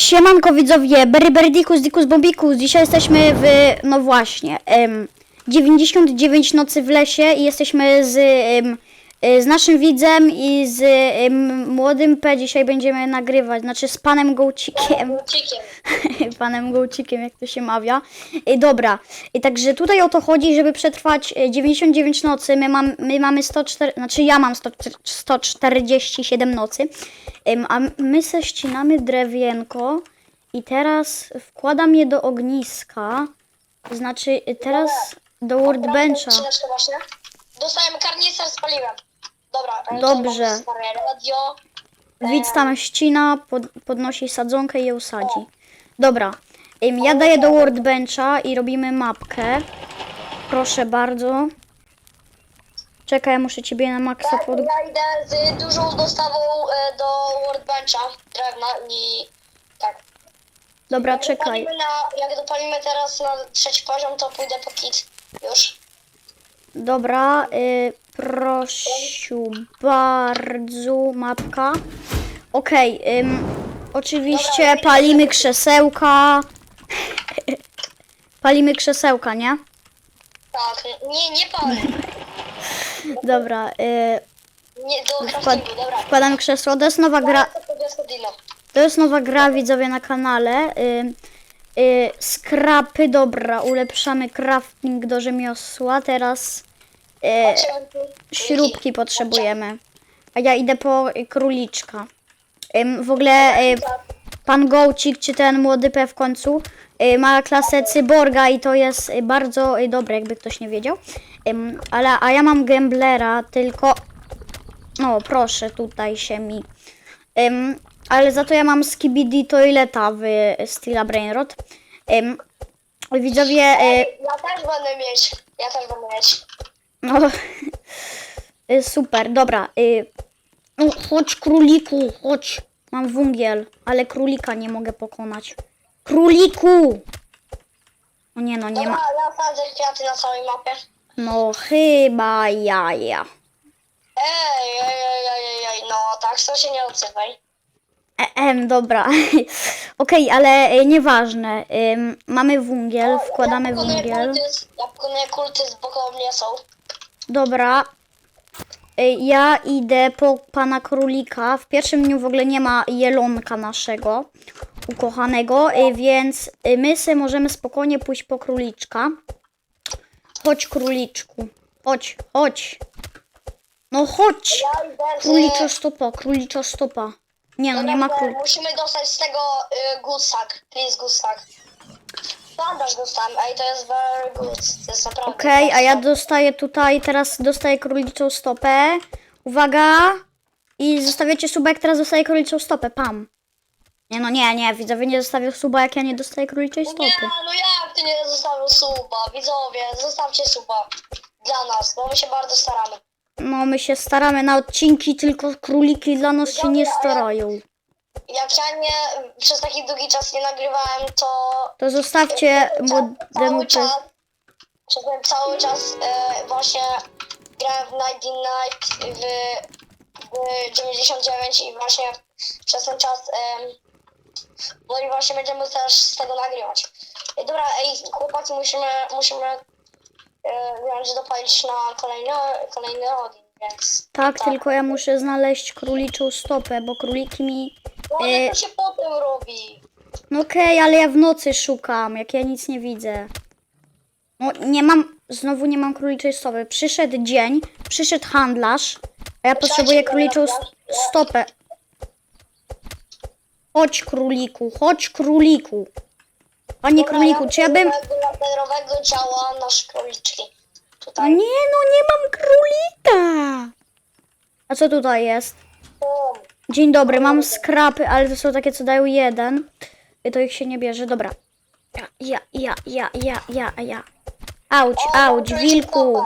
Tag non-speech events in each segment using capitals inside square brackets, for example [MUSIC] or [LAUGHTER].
Siemanko widzowie, Berry Dikus, Bombikus. Dzisiaj jesteśmy w, no właśnie, em, 99 nocy w lesie i jesteśmy z, em, z naszym widzem i z em, młodym P dzisiaj będziemy nagrywać, znaczy z panem Gołcikiem. Cikiem. [LAUGHS] panem Gołcikiem, jak to się mawia. I dobra, i także tutaj o to chodzi, żeby przetrwać e, 99 nocy. My, mam, my mamy 104, znaczy ja mam 100, 147 nocy, a my se ścinamy drewienko i teraz wkładam je do ogniska, znaczy teraz do workbencha. Chwileczkę właśnie. Z paliwem. Dobra. Dobrze. to mam stare Radio. Widz tam ścina, pod, podnosi sadzonkę i ją sadzi. Dobra, em, ja daję do workbencha i robimy mapkę. Proszę bardzo. Czekaj, ja muszę ciebie na maksa Tak, pod... ja idę z dużą dostawą e, do workbencha drewna i tak. Dobra, Jak czekaj. dopalimy Na, jak dopalimy teraz na trzeci poziom, to pójdę po kit. Już. Dobra, y, prosiu bardzo, mapka. Okej, ym, oczywiście palimy krzesełka. [LAUGHS] palimy krzesełka, nie? Tak. Nie, nie palę. [LAUGHS] Dobra, y, Nie, do wkład, dobra. wkładam krzesło. To jest nowa gra, to jest nowa gra widzowie na kanale. Y, y, skrapy, dobra, ulepszamy crafting do rzemiosła. Teraz y, tu. śrubki potrzebujemy. A ja idę po króliczka. Ym, w ogóle y, pan Gołcik, czy ten młody P w końcu, y, ma klasę cyborga i to jest y, bardzo y, dobre, jakby ktoś nie wiedział. Ym, ale, a ja mam gamblera, tylko... No, proszę, tutaj się mi... ale za to ja mam skibidi toileta w Stila Brainrot. Ym, widzowie... Y, Ja też będę mieć. Ja też będę mieć. no, [LAUGHS] y, super, dobra. Y, no, chodź króliku, chodź. Mam węgiel, ale królika nie mogę pokonać. Króliku! O nie, no nie Dobra, ma. ja sadzę kwiaty na całej mapie. No chyba jaja. Ej, ej, ej, ej, ej, ej, no tak, to się nie odzywaj. Ehem, dobra. [LAUGHS] Okej, ale y, nieważne. Ym, mamy węgiel, wkładamy węgiel. kultyzm, ja pokonuję kultyzm, bo koło mnie są. Dobra. Y, Ja idę po pana królika. W pierwszym dniu w ogóle nie ma jelonka naszego ukochanego, y, więc y, my sobie możemy spokojnie pójść po króliczka. Chodź króliczku. Chodź, chodź. No chodź. Ja idę z... Stopa, króliczo stopa. Nie no, nie ma król. Musimy dostać z tego y, gusak, please gusak. Bandaż dostałem, ej, to jest very good, to jest naprawdę... Okej, a ja dostaję tutaj, teraz dostaję króliczą stopę. Uwaga! I zostawiacie suba, jak teraz dostaję króliczą stopę, pam. Nie no, nie, nie, widzowie nie zostawią suba, jak ja nie dostaję króliczej Nie, stopy. no jak ty nie zostawił suba, widzowie, zostawcie suba. Dla nas, bo my się bardzo staramy. No, my się staramy na odcinki, tylko króliki dla nas się nie starają. Jak ja nie, przez taki długi czas nie nagrywałem, to To zostawcie młodemu cały czas, przez ten cały czas e, właśnie grałem w Night in Night w, w 99 i właśnie przez ten czas em, no i właśnie będziemy też z tego nagrywać. E, dobra, ej chłopaki musimy musimy e, wziąć dopalić na kolejny, kolejny ogień, więc Tak, tylko ja muszę znaleźć króliczą stopę, bo króliki mi... no ale e, to się potem robi. No okej, ale ja w nocy szukam, jak ja nic nie widzę. No nie mam, znowu nie mam króliczej stopy. Przyszedł dzień, przyszedł handlarz, a ja potrzebuję króliczą st- stopę. Chodź króliku, chodź króliku. Panie króliku, czy ja bym... laserowego działa nasz króliczki. Tutaj. nie, no nie mam królika. A co tutaj jest? Bum. Dzień dobry, mam skrapy, ale to są takie, co dają jeden. I to ich się nie bierze. Dobra. Ja, ja, ja, ja, ja, ja, ja. Auć, auć, wilku.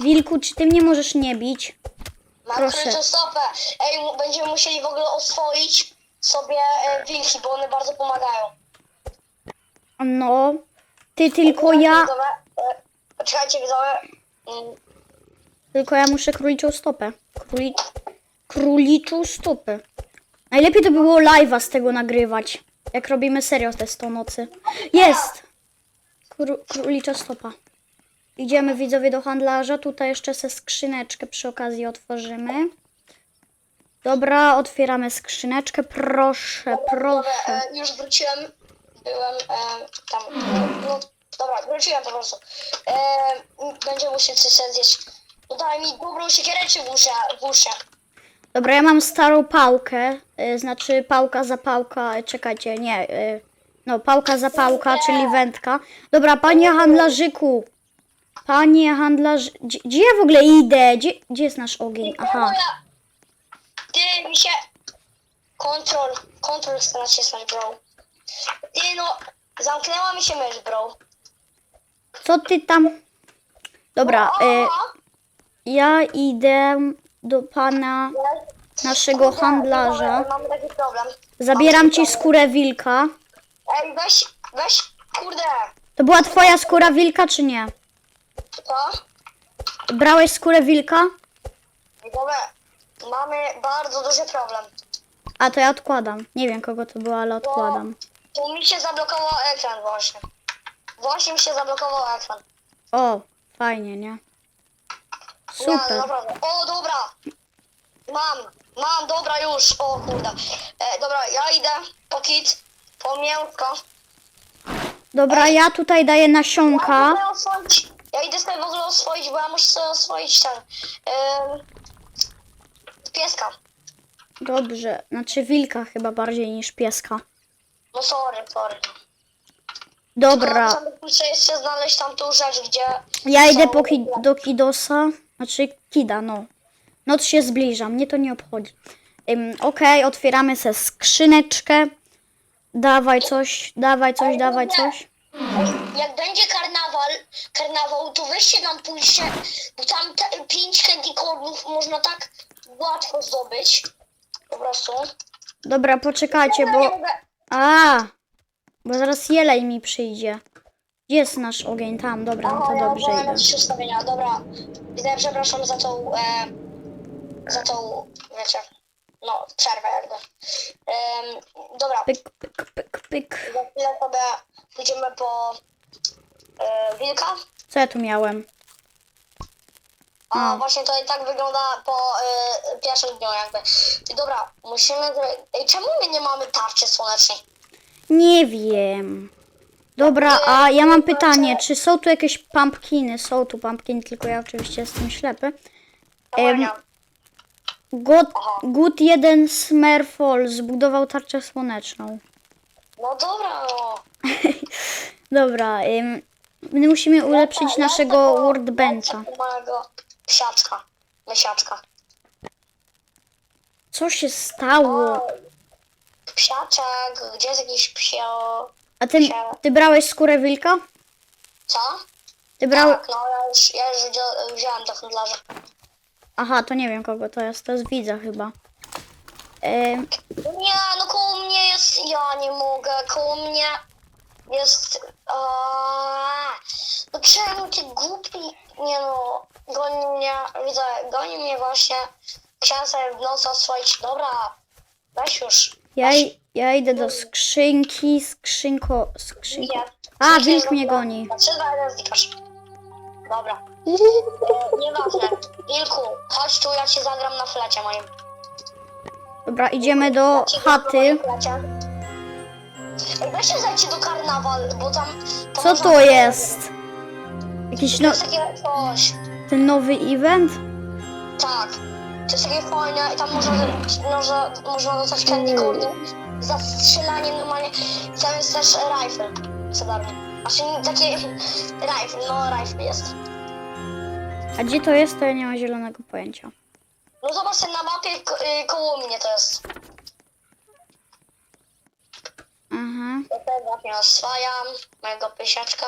Wilku, czy ty mnie możesz nie bić? Mam Proszę. Proszę. stopę. Ej, mu- będziemy musieli w ogóle oswoić sobie e, wilki, bo one bardzo pomagają. No. Ty tylko ja. E, Poczekajcie, widzowie. Mm, Tylko ja muszę króliczą stopę. Króli... Króliczą stopę. Najlepiej to by było live'a z tego nagrywać. Jak robimy serio te 100 nocy. Jest! Kró, królicza stopa. Idziemy widzowie do handlarza. Tutaj jeszcze se skrzyneczkę przy okazji otworzymy. Dobra, otwieramy skrzyneczkę. Proszę, proszę. E, już wróciłem. Byłem e, tam. No, dobra, wróciłem po prostu. E, będzie musiał coś zjeść. No daj mi dobrą siekierę czy włóczę? włóczę. Dobra, ja mam starą pałkę. y, Znaczy pałka za pałka. y, Czekajcie, nie. y, No, pałka za pałka, czyli wędka. Dobra, panie handlarzyku. Panie handlarz... Gdzie, gdzie ja w ogóle idę? Gdzie, gdzie jest nasz ogień? Aha. Ty mi się... Kontrol, kontrol nacisnąć, bro. Ty no, zamknęła mi się mysz, bro. Co ty tam? Dobra, Aha. ja idę do pana naszego handlarza. Mamy taki problem. Zabieram ci skórę wilka. Ej, weź, weź, kurde. To była twoja skóra wilka, czy nie? Co? Brałeś skórę wilka? Dobra, mamy bardzo duży problem. A to ja odkładam. Nie wiem kogo to było, ale odkładam. Tu mi się zablokował ekran właśnie. Właśnie mi się zablokował ekran. O, fajnie, nie? Super. naprawdę. O, dobra. Mam, mam, dobra już. O kurde. E, dobra, ja idę po kit, po mięsko. Dobra, ja tutaj daję Ja nasionka. idę oswoić, ja idę sobie w ogóle oswoić, bo ja muszę sobie oswoić ten... Em, pieska. Dobrze, znaczy wilka chyba bardziej niż pieska. No sorry, sorry. Dobra, muszę jeszcze znaleźć tam tą rzecz, gdzie... ja idę są- po ki do Kidosa. Znaczy Kida, no. Noc się zbliża, mnie to nie obchodzi. Ym, Okej, otwieramy se skrzyneczkę. Dawaj coś, dawaj coś, dawaj coś. Jak będzie karnawal, karnawał, to weźcie nam pójście, bo tam te, pięć candy cornów można tak łatwo zdobyć. Po prostu. Dobra, poczekajcie, Ja nie bo... mogę. A, bo zaraz jeleń mi przyjdzie. Gdzie jest nasz ogień? Tam, dobra, no to dobrze idę. trzy ustawienia, dobra. Widzę, przepraszam za tą, e, za tą, wiecie, no, przerwę jakby. Em, dobra, Pyk, pyk, pyk, pyk. za chwilę sobie pójdziemy po e, wilka. Co ja tu miałem? A A. właśnie to i tak wygląda po y, pierwszym dniu jakby. Dobra, musimy... Ej, czemu my nie mamy tarczy słonecznej? Nie wiem. Dobra, a ja mam pytanie, czy są tu jakieś pumpkiny? Są tu pumpkiny, tylko ja oczywiście jestem ślepy. Em, Dobra, God. Good 1 Smurfall zbudował tarczę słoneczną. No dobra, no. [LAUGHS] Dobra, my musimy ulepszyć naszego workbencha. małego psiaczka. Mysiaczka. Co się stało? Psiaczek, gdzie jest jakiś psio... A ty, ty brałeś skórę wilka? Co? Ty brałeś... Tak, no ja już, ja już wzią- wziąłem do handlarza. Aha, to nie wiem kogo to jest, to jest widza chyba. Em, Nie, no koło mnie jest... Ja nie mogę, koło mnie jest... Aaaa. No czemu ty głupi? Nie no, goni mnie, widzę, goni mnie właśnie. Sobie w nocy oswoić. Dobra, weź już. ja, i- ja idę do skrzynki, skrzynko, skrzynko. A, wilk mnie goni. Trzy, dwa, jeden, znikasz. Dobra. E, nieważne. Wilku, chodź tu, ja ci zagram na flecie moim. Dobra, idziemy do Ja ci gram na moim chaty. flecie. Ej, weźcie zajcie do karnawal, bo tam... Co to jest? Jakiś no, jest takie coś. Ten nowy event? Tak. To jest takie fajne i tam można, można, można dostać candy corny za strzelanie normalnie. I tam jest też rifle za darmo. Znaczy takie rifle, no rifle jest. A gdzie to jest, to ja nie mam zielonego pojęcia. No zobacz sobie na mapie ko- y, koło mnie to jest. Aha. Ja też właśnie oswajam mojego pysiaczka.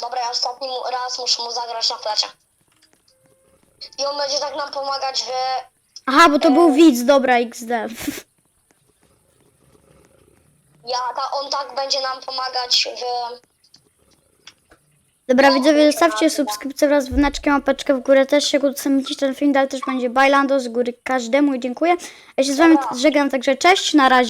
Dobra, ja ostatni mu, raz muszę mu zagrać na plecie. I on będzie tak nam pomagać w... Aha, bo to był widz, dobra, XD. Ja, ta, on tak będzie nam pomagać w... Dobra, widzowie, zostawcie subskrypcję wraz z znaczkiem łapeczkę w górę. Też się udostępnić ten film, dalej też będzie Bailando z góry każdemu i dziękuję. Ja się z wami żegnam, także cześć, na razie.